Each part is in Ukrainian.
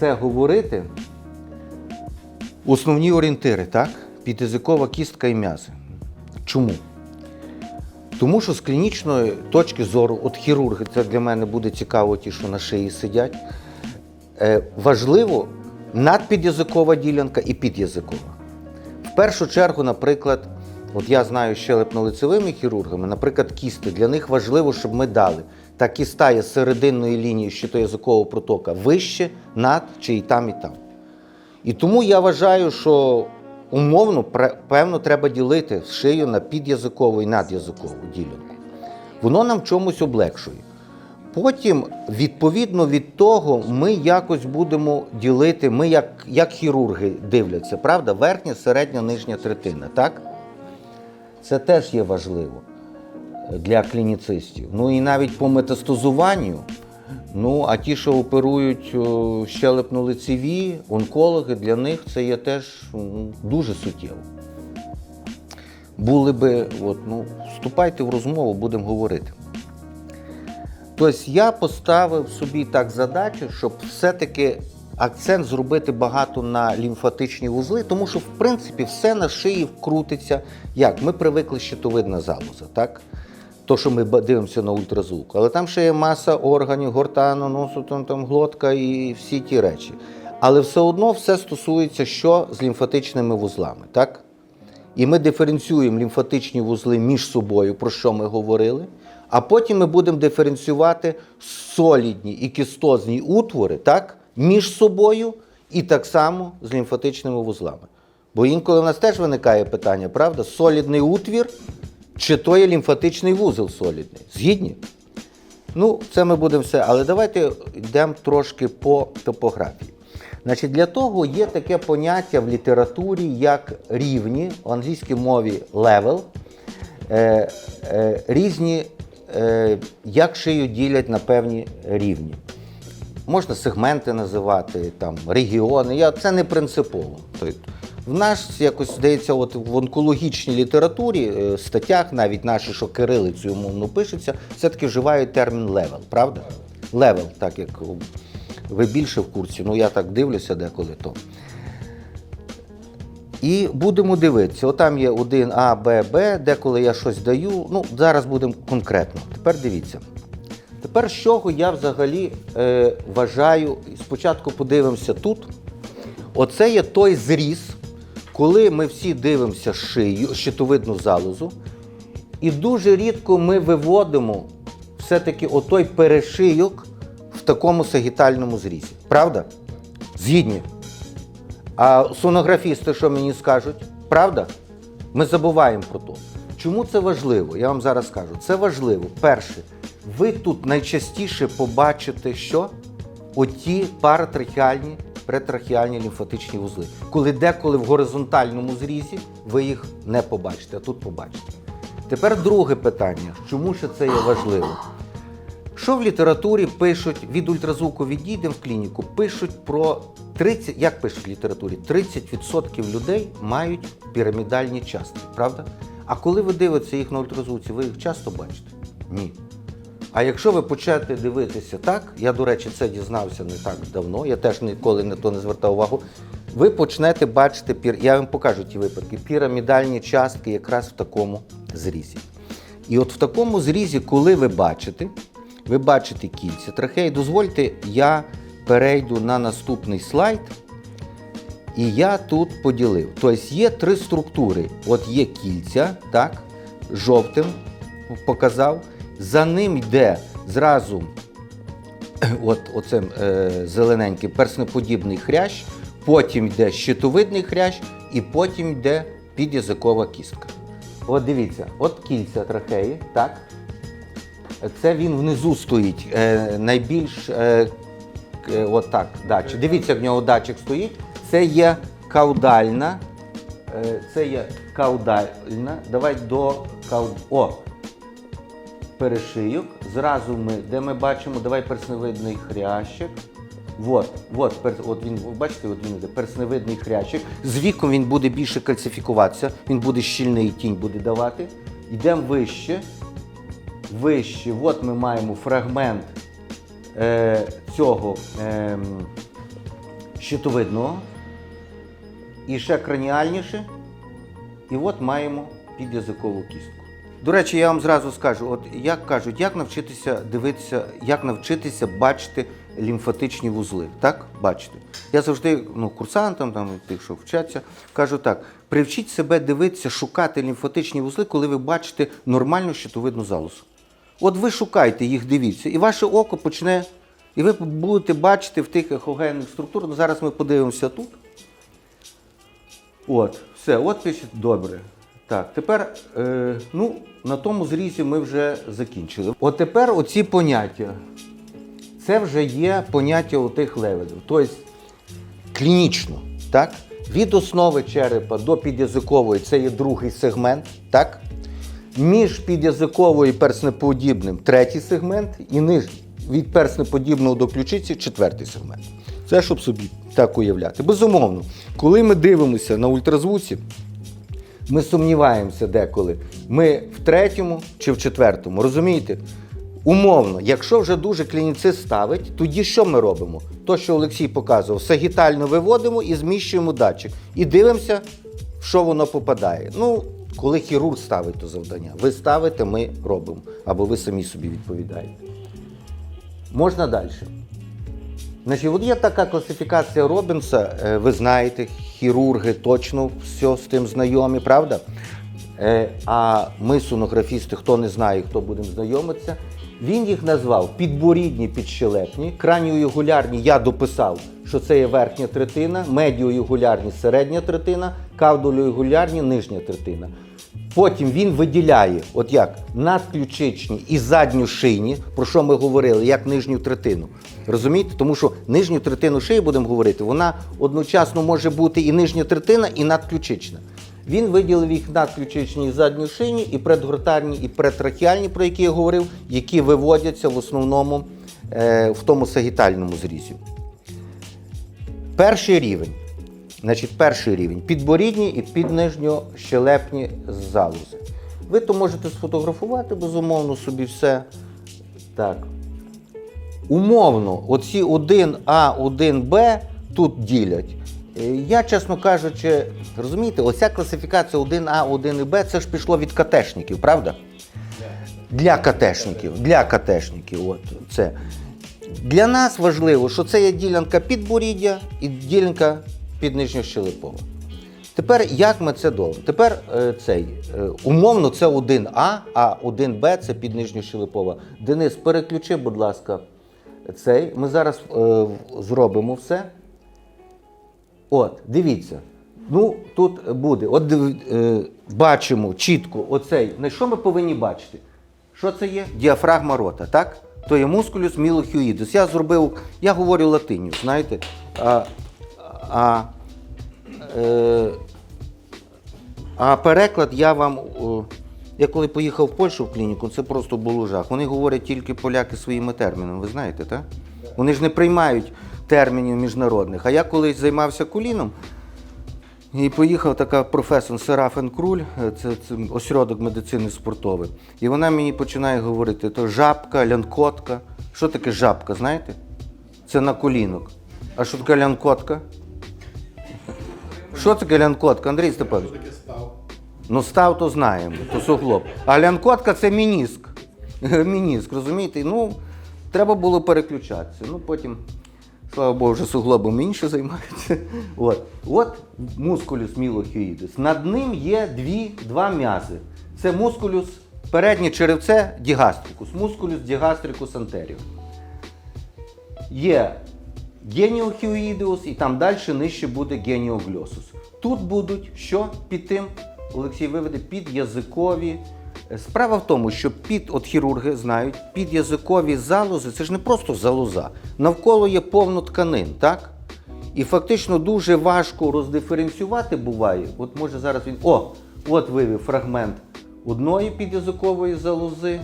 це говорити, основні орієнтири, так? Підязикова кістка і м'язи. Чому? Тому що з клінічної точки зору, от хірурги, це для мене буде цікаво, ті, що на шиї сидять. Е, важливо надпідязикова ділянка і підязикова. В першу чергу, наприклад, от я знаю щелепно-лицевими хірургами, наприклад, кісти. Для них важливо, щоб ми дали. Та кіста є серединної лінії щитоязикового протока вище, над чи і там, і там. І тому я вважаю, що умовно, певно, треба ділити шию на підязикову і надязикову ділянку. Воно нам чомусь облегшує. Потім, відповідно від того, ми якось будемо ділити, ми як, як хірурги дивляться, правда? Верхня, середня, нижня третина, так? Це теж є важливо для клініцистів. Ну і навіть по метастазуванню. Ну, а ті, що оперують щелепно-лицеві, онкологи, для них це є теж дуже суттєво. Були би, от, ну, вступайте в розмову, будемо говорити. Тобто я поставив собі так задачу, щоб все-таки акцент зробити багато на лімфатичні вузли, тому що, в принципі, все на шиї вкрутиться. Як? Ми привикли щитовидна залоза, так? То, що ми дивимося на ультразвук. Але там ще є маса органів, гортану, носу, там, там глотка і всі ті речі. Але все одно все стосується що з лімфатичними вузлами, так? І ми диференціюємо лімфатичні вузли між собою, про що ми говорили. А потім ми будемо диференціювати солідні і кістозні утвори так, між собою і так само з лімфатичними вузлами. Бо інколи в нас теж виникає питання, правда? Солідний утвір чи то є лімфатичний вузол солідний? Згідні? Ну, це ми будемо все. Але давайте йдемо трошки по топографії. Значить, для того є таке поняття в літературі як рівні, в англійській мові level, е, е, різні, е, як шию ділять на певні рівні. Можна сегменти називати, там, регіони. Я, це не принципово. В нас якось здається, от в онкологічній літературі, е, статтях, навіть наші, що кирилицею умовно пишеться, все-таки вживають термін левел, правда? Левел, так як ви більше в курсі, ну я так дивлюся деколи то. І будемо дивитися. Отам є один А, Б, Б, деколи я щось даю. Ну, зараз будемо конкретно. Тепер дивіться. Тепер з чого я взагалі е, вважаю, спочатку подивимося тут. Оце є той зріз, коли ми всі дивимося шию, щитовидну залозу, і дуже рідко ми виводимо все-таки отой перешийок в такому сагітальному зрізі. Правда? Згідні. А сонографісти що мені скажуть? Правда? Ми забуваємо про то. Чому це важливо? Я вам зараз скажу. Це важливо. Перше, ви тут найчастіше побачите, що оті паратрахіальні, претрахіальні лімфатичні вузли. Коли деколи в горизонтальному зрізі ви їх не побачите, а тут побачите. Тепер друге питання: чому ще це є важливо? Що в літературі пишуть від ультразвуку відійдемо в клініку, пишуть про 30, як пишуть в літературі, 30% людей мають пірамідальні частки, правда? А коли ви дивитеся їх на ультразвуці, ви їх часто бачите? Ні. А якщо ви почнете дивитися так, я, до речі, це дізнався не так давно, я теж ніколи на то не звертав увагу. Ви почнете бачити, пір- я вам покажу ті випадки, пірамідальні частки якраз в такому зрізі. І от в такому зрізі, коли ви бачите, ви бачите кільця трахеї, дозвольте, я перейду на наступний слайд. І я тут поділив. Тобто є три структури. От є кільця, так, жовтим показав. За ним йде зразу от, оцим е, зелененький перснеподібний хрящ, потім йде щитовидний хрящ і потім йде підязикова кістка. От дивіться, от кільця трахеї, так? Це він внизу стоїть. Е, найбільш е, е, от так, датчик. Дивіться, в нього датчик стоїть. Це є каудальна. Е, це є каудальна. Давай до кауд... Перешийок. Зразу ми, де ми бачимо, давай персневидний хрящик. От, от, от він, бачите, от він іде, персневидний хрящик. З віком він буде більше кальцифікуватися, він буде щільний тінь буде давати. Йдемо вище. Вище, от ми маємо фрагмент е, цього е, щитовидного і ще краніальніше. І от маємо підязикову кістку. До речі, я вам зразу скажу: от як кажуть, як навчитися дивитися, як навчитися бачити лімфатичні вузли. Так? Бачите. Я завжди ну, курсантам, там, тих, що вчаться, кажу так: привчіть себе дивитися, шукати лімфатичні вузли, коли ви бачите нормальну щитовидну залозу. От ви шукайте їх, дивіться, і ваше око почне, і ви будете бачити в тих ехогенних структурах. Ну, зараз ми подивимося тут. От, все, от пише добре. Так, тепер, е, ну, на тому зрізі ми вже закінчили. От тепер оці поняття. Це вже є поняття у тих левелів. Тобто клінічно, так? Від основи черепа до підязикової це є другий сегмент, так? Між підязиковою і перснеподібним третій сегмент, і нижній від перснеподібного до ключиці четвертий сегмент. Це щоб собі так уявляти. Безумовно, коли ми дивимося на ультразвуці, ми сумніваємося деколи. Ми в третьому чи в четвертому. Розумієте? Умовно, якщо вже дуже клініцист ставить, тоді що ми робимо? То, що Олексій показував, сагітально виводимо і зміщуємо датчик. І дивимося, в що воно попадає. Ну, коли хірург ставить то завдання. Ви ставите, ми робимо. Або ви самі собі відповідаєте. Можна далі. Значить, от є така класифікація Робінса, е, ви знаєте, хірурги точно все з тим знайомі, правда? Е, А ми, сонографісти, хто не знає, хто будемо знайомитися, він їх назвав підборідні, підщелепні, краніоюгулярні я дописав, що це є верхня третина, медіоюгулярні середня третина, кавдолюгулярні нижня третина. Потім він виділяє, от як надключичні і задню шийні, про що ми говорили, як нижню третину. Розумієте? Тому що нижню третину шиї будемо говорити, вона одночасно може бути і нижня третина, і надключична. Він виділив їх надключичні і задню шийні, і предгортальні, і претрахіальні, про які я говорив, які виводяться в основному е, в тому сагітальному зрізі. Перший рівень. Значить, перший рівень підборідні і піднижньощелепні залози. Ви то можете сфотографувати, безумовно, собі все. Так. Умовно, оці 1А, 1Б тут ділять. Е, Я, чесно кажучи, розумієте, оця класифікація 1А, 1Б це ж пішло від катешників, правда? Для катешників. Для катешників. От це. Для нас важливо, що це є ділянка підборіддя і ділянка піднижньощелепова. Тепер як ми це долимо? Тепер е, цей е, умовно це 1А, а 1Б це під піднижньощелепова. Денис, переключи, будь ласка, цей. Ми зараз е, зробимо все. От, дивіться. Ну, тут буде. От е, бачимо чітко оцей. На що ми повинні бачити? Що це є? Діафрагма рота, так? То є мускулюс мілохюїдус. Я зробив, я говорю латиню, знаєте. А, а, е, а переклад я вам. о, я коли поїхав в Польщу в клініку, це просто було жах. Вони говорять тільки поляки своїми термінами, ви знаєте, так? Вони ж не приймають термінів міжнародних. А я колись займався коліном, і поїхав така професор Серафен Круль, е, це, це осередок медицини спортовий. І вона мені починає говорити: то жабка, лянкотка. Що таке жабка, знаєте? Це на колінок. А що таке лянкотка? Що таке лянкотка, Андрій Степанович? Ну, став, то знаємо, то суглоб. А лянкотка це мініск. Мініск, розумієте? Ну, треба було переключатися. Ну, потім, слава Богу, вже суглобом інше займаються. От, От мускулюс мілохюїдус. Над ним є дві, два м'язи. Це мускулюс переднє черевце дігастрикус, мускулюс дігастрикус антеріор. Є геніохюїдеус і там далі нижче буде геніогльосус. Тут будуть що під тим, Олексій виведе підязикові. Справа в тому, що під, от хірурги знають, підязикові залози це ж не просто залоза. Навколо є повно тканин, так? І фактично дуже важко роздиференціювати буває. От може зараз він. О! От вивів фрагмент одної підязикової залози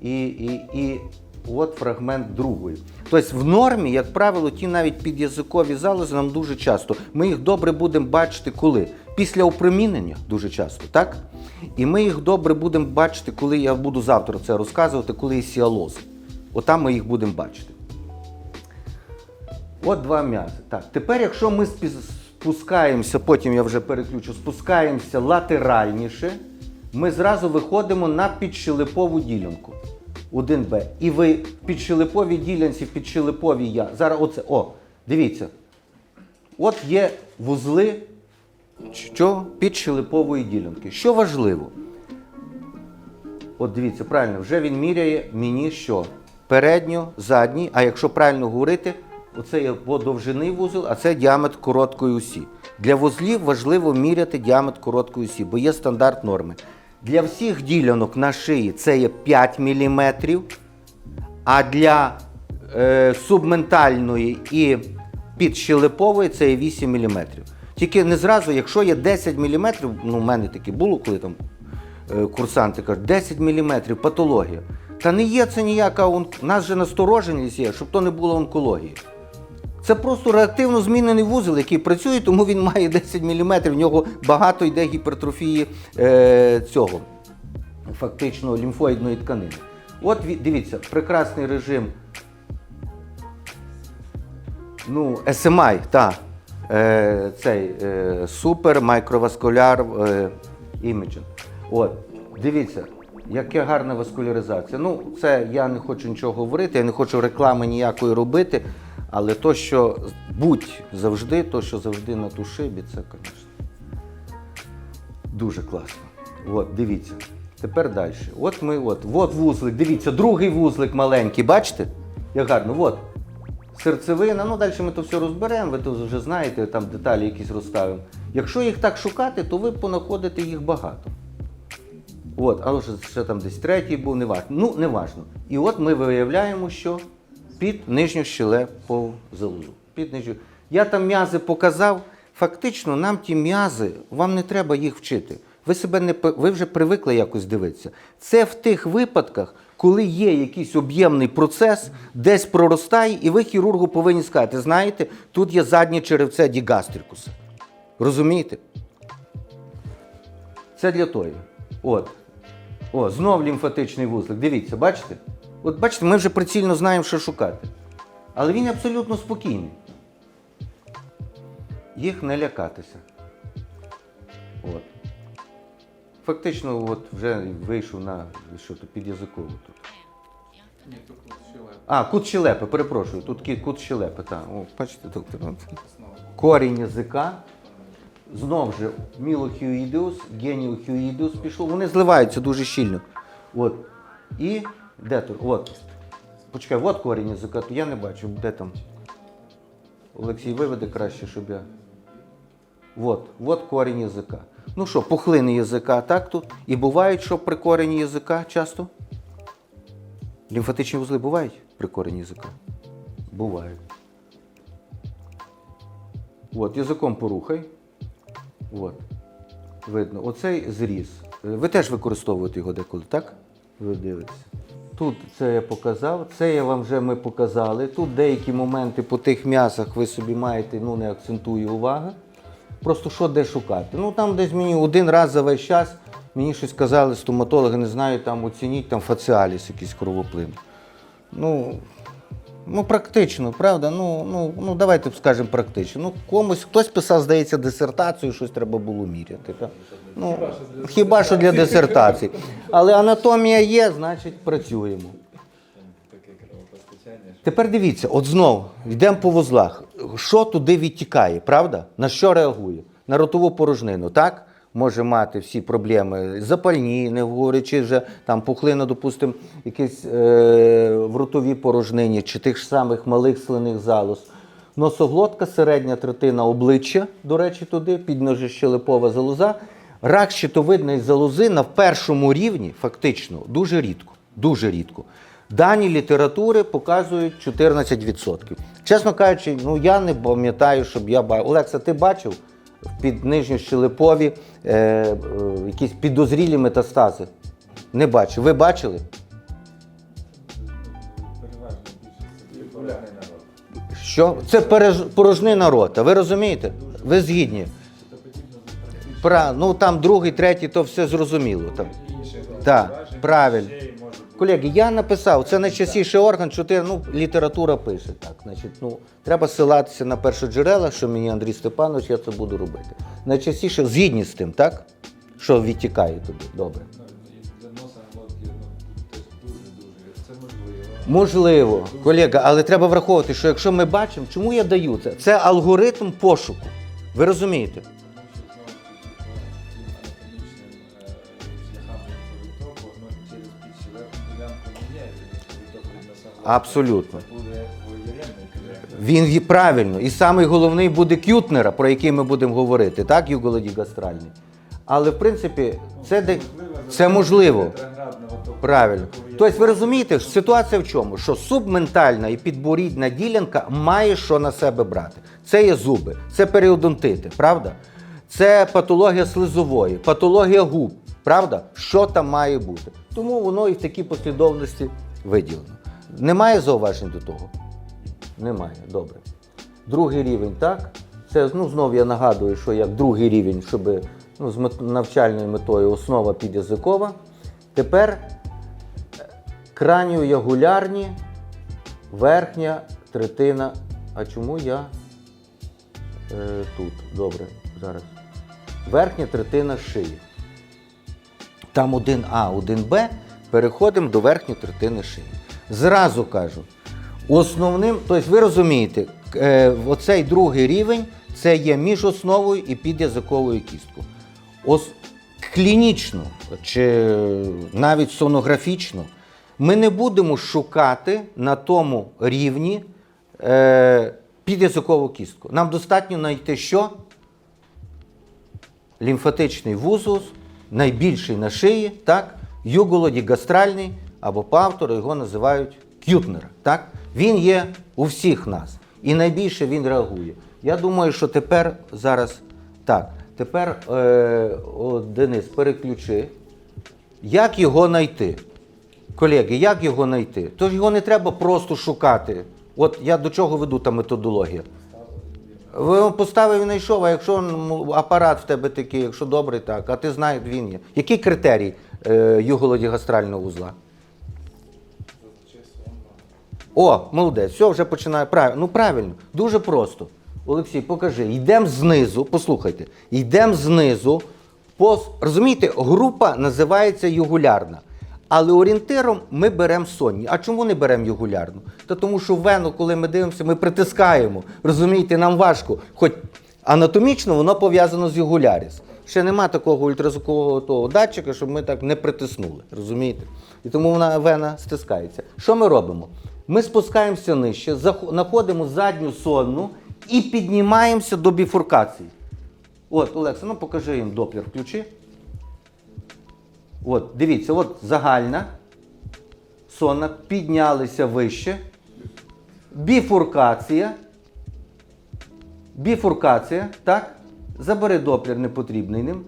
і, і, і от фрагмент другої. Тобто в нормі, як правило, ті навіть підязикові залози нам дуже часто. Ми їх добре будемо бачити коли? Після опромінення дуже часто, так? І ми їх добре будемо бачити, коли я буду завтра це розказувати, коли є сіалози. Отам ми їх будемо бачити. От два м'язи. Так, тепер, якщо ми спускаємося, потім я вже переключу, спускаємося латеральніше, ми зразу виходимо на підщелепову ділянку. 1Б. І ви в підщелеповій ділянці, в підщелеповій я. Зараз оце. О, дивіться. От є вузли що? ділянки. Що важливо? От дивіться, правильно, вже він міряє мені що? Передньо, задній, а якщо правильно говорити, оце є довжини вузол, а це діаметр короткої осі. Для вузлів важливо міряти діаметр короткої осі, бо є стандарт норми. Для всіх ділянок на шиї це є 5 мм, а для е, субментальної і підщелепової це є 8 мм. Тільки не зразу, якщо є 10 мм, ну, в мене таке було, коли там е, курсанти кажуть, 10 мм патологія. Та не є це ніяка. У нас же настороженість є, щоб то не було онкології. Це просто реактивно змінений вузол, який працює, тому він має 10 мм, в нього багато йде гіпертрофії е, цього, фактично лімфоїдної тканини. От дивіться, прекрасний режим Ну, SMI, так. Е, цей е, супер майкроваскуляр е. От, дивіться, яка гарна васкуляризація. Ну, це я не хочу нічого говорити, я не хочу реклами ніякої робити, але то, що будь завжди, то, що завжди на ту шибі, це, звісно, дуже класно. От, дивіться. Тепер далі. От ми, от, от вузлик, дивіться, другий вузлик маленький, бачите? Як гарно, от. Серцевина, ну далі ми то все розберемо, ви то вже знаєте, там деталі якісь розставимо. Якщо їх так шукати, то ви понаходите їх багато. От, але ще, там десь третій був, не важно. Ну, не важно. І от ми виявляємо, що під нижню щелепову залозу. Під нижню. Я там м'язи показав. Фактично, нам ті м'язи, вам не треба їх вчити. Ви себе не ви вже привикли якось дивитися. Це в тих випадках, коли є якийсь об'ємний процес, десь проростає, і ви хірургу повинні сказати, знаєте, тут є заднє черевце дігастрикуса. Розумієте? Це для тої. От. О, знов лімфатичний вузлик. Дивіться, бачите? От бачите, ми вже прицільно знаємо, що шукати. Але він абсолютно спокійний. Їх не лякатися. От. Фактично, от вже вийшов на що то підязиково тут. Ні, тут тут. А, кут щелепи, перепрошую, тут кі- кут щелепи, так. О, бачите, доктор. от. Корінь язика. Знов же мілохюїдеус, геніохюїдеус пішов. Вони зливаються дуже щільно. От. І де тут? От. Почекай, от корінь язика, то я не бачу, де там. Олексій виведе краще, щоб я. От, от корінь язика. Ну що, пухлини язика, так тут? І бувають, що при корені язика часто? Лімфатичні вузли бувають при корені язика? Бувають. От, язиком порухай. От. Видно. Оцей зріз. Ви теж використовуєте його деколи, так? Ви дивитеся. Тут це я показав, це я вам вже ми показали. Тут деякі моменти по тих м'ясах ви собі маєте, ну не акцентую уваги. Просто що де шукати. Ну там десь мені один раз за весь час мені щось казали стоматологи, не знаю, там оцініть там фаціаліс, якийсь кровоплин. Ну, Ну, практично, правда? Ну, ну, ну давайте скажемо практично. Ну, комусь хтось писав, здається, дисертацію, щось треба було міряти. Ну, хіба що для дисертації. Але анатомія є, значить працюємо. Тепер дивіться, от знов йдемо по вузлах. Що туди відтікає, правда? На що реагує? На ротову порожнину, так? Може мати всі проблеми запальні, не говорячи вже там пухлина, допустимо, якісь е, в ротовій порожнині чи тих ж самих малих слиних залоз. Носоглотка, середня третина обличчя, до речі, туди, підножищелепова залоза. Рак щитовидної залози на першому рівні фактично дуже рідко. Дуже рідко. Дані літератури показують 14%. Чесно кажучи, ну я не пам'ятаю, щоб я бачив. Олекса, ти бачив під нижньощелепові е, е, якісь підозрілі метастази? Не бачив. Ви бачили? Переважно більшість популярний народ. Що? Це переж- порожнина рота. Ви розумієте? Ви згідні? Пра, ну там другий, третій, то все зрозуміло. Там. Так, правильно. Колеги, я написав, це найчастіший орган, що ти, ну, література пише так. Значить, ну, треба ссилатися на першоджерела, що мені Андрій Степанович, я це буду робити. Найчастіше згідні з тим, так? Що відтікає тобі. Добре. Можливо, колега, але треба враховувати, що якщо ми бачимо, чому я даю це? Це алгоритм пошуку. Ви розумієте? Абсолютно. Він правильно. І самий головний буде к'ютнера, про який ми будемо говорити, так, юголодігастральний. Але в принципі, це, де... це можливо. Правильно. Тобто ви розумієте, ситуація в чому? Що субментальна і підборідна ділянка має що на себе брати. Це є зуби, це періодонтити, правда? Це патологія слизової, патологія губ, правда? Що там має бути? Тому воно і в такій послідовності виділено. Немає зауважень до того? Немає. Добре. Другий рівень, так? Це ну, знову я нагадую, що як другий рівень, щоб ну, з навчальною метою основа підязикова. Тепер е, краніоягулярні, верхня третина. А чому я е, тут? Добре, зараз. Верхня третина шиї. Там 1А, 1Б, переходимо до верхньої третини шиї. Зразу кажу, основним, тобто ви розумієте, е, оцей другий рівень це є між основою і підязиковою кісткою. Ос, клінічно чи навіть сонографічно ми не будемо шукати на тому рівні е, підязикову кістку. Нам достатньо знайти що? лімфатичний вузол, найбільший на шиї, так? юголодігастральний, або по автору його називають к'ютнер. Так? Він є у всіх нас. І найбільше він реагує. Я думаю, що тепер зараз так. Тепер, е, о, Денис, переключи. Як його знайти? Колеги, як його знайти? Тож його не треба просто шукати. От я до чого веду та методологія. Ви поставив і знайшов, а якщо апарат в тебе такий, якщо добрий, так, а ти знаєш, він є. Який критерій е, юголодігастрального вузла? О, молодець, все, вже починає. Правильно. Ну правильно, дуже просто. Олексій, покажи. Йдемо знизу, послухайте, йдемо знизу. По, розумієте, група називається югулярна. Але орієнтиром ми беремо сонні. А чому не беремо югулярну? Та тому що вену, коли ми дивимося, ми притискаємо. Розумієте, нам важко. Хоч анатомічно воно пов'язано з югуляріс. Ще нема такого ультразвукового того датчика, щоб ми так не притиснули. Розумієте? І тому вона вена стискається. Що ми робимо? Ми спускаємося нижче, знаходимо задню сонну і піднімаємося до біфуркації. От, Олекса, ну покажи їм доплер, включи. От, дивіться, от загальна сонна, піднялися вище. Біфуркація. Біфуркація, так? Забери доплер непотрібний ним.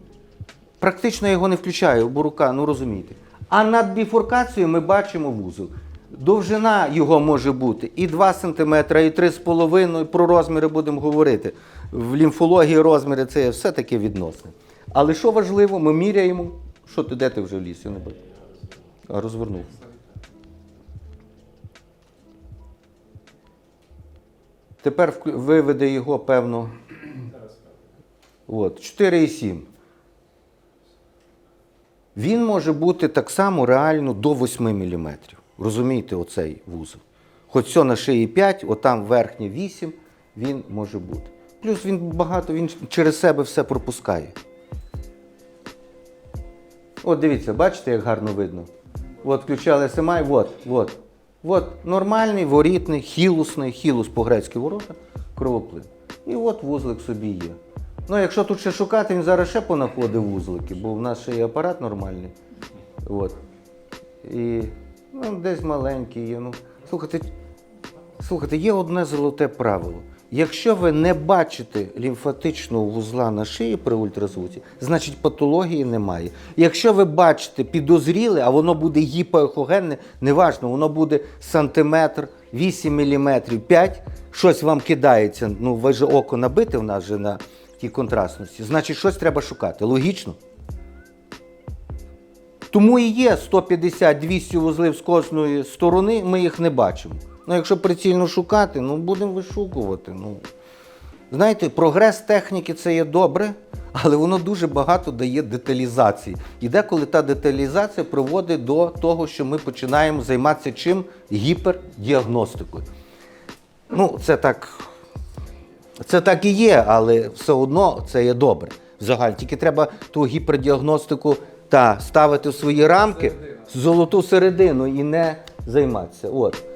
Практично його не включаю, бо рука, ну розумієте. А над біфуркацією ми бачимо вузол. Довжина його може бути і 2 см, і 3,5 Про розміри будемо говорити. В лімфології розміри це все таке відносне. Але що важливо, ми міряємо. Що ти, де ти вже вліз? Я не бачу. Розвернув. Тепер виведе його, певно. От, 4,7. Він може бути так само реально до 8 мм. Розумієте, оцей вузол. Хоч все на шиї 5, отам верхнє 8, він може бути. Плюс він багато, він через себе все пропускає. От дивіться, бачите, як гарно видно. От включали SMI, от, от. От нормальний, ворітний, хілусний, хілус по-грецьки ворота, кровоплин. І от вузлик собі є. Ну, якщо тут ще шукати, він зараз ще понаходив вузлики, бо в нас ще є апарат нормальний. От. І ну, десь маленький є. Ну, слухайте, слухайте, є одне золоте правило. Якщо ви не бачите лімфатичного вузла на шиї при ультразвуці, значить патології немає. Якщо ви бачите підозріле, а воно буде гіпоехогенне, неважно, воно буде сантиметр, 8 мм, 5, щось вам кидається, ну ви же око набите в нас же на тій контрастності, значить щось треба шукати. Логічно? Тому і є 150-200 вузлів з кожної сторони, ми їх не бачимо. Ну, якщо прицільно шукати, ну будемо вишукувати. Ну. Знаєте, прогрес техніки це є добре, але воно дуже багато дає деталізації. І деколи та деталізація приводить до того, що ми починаємо займатися чим? Гіпердіагностикою. Ну, це так. Це так і є, але все одно це є добре. Взагалі, тільки треба ту гіпердіагностику та ставити в свої рамки, золоту середину і не займатися. От.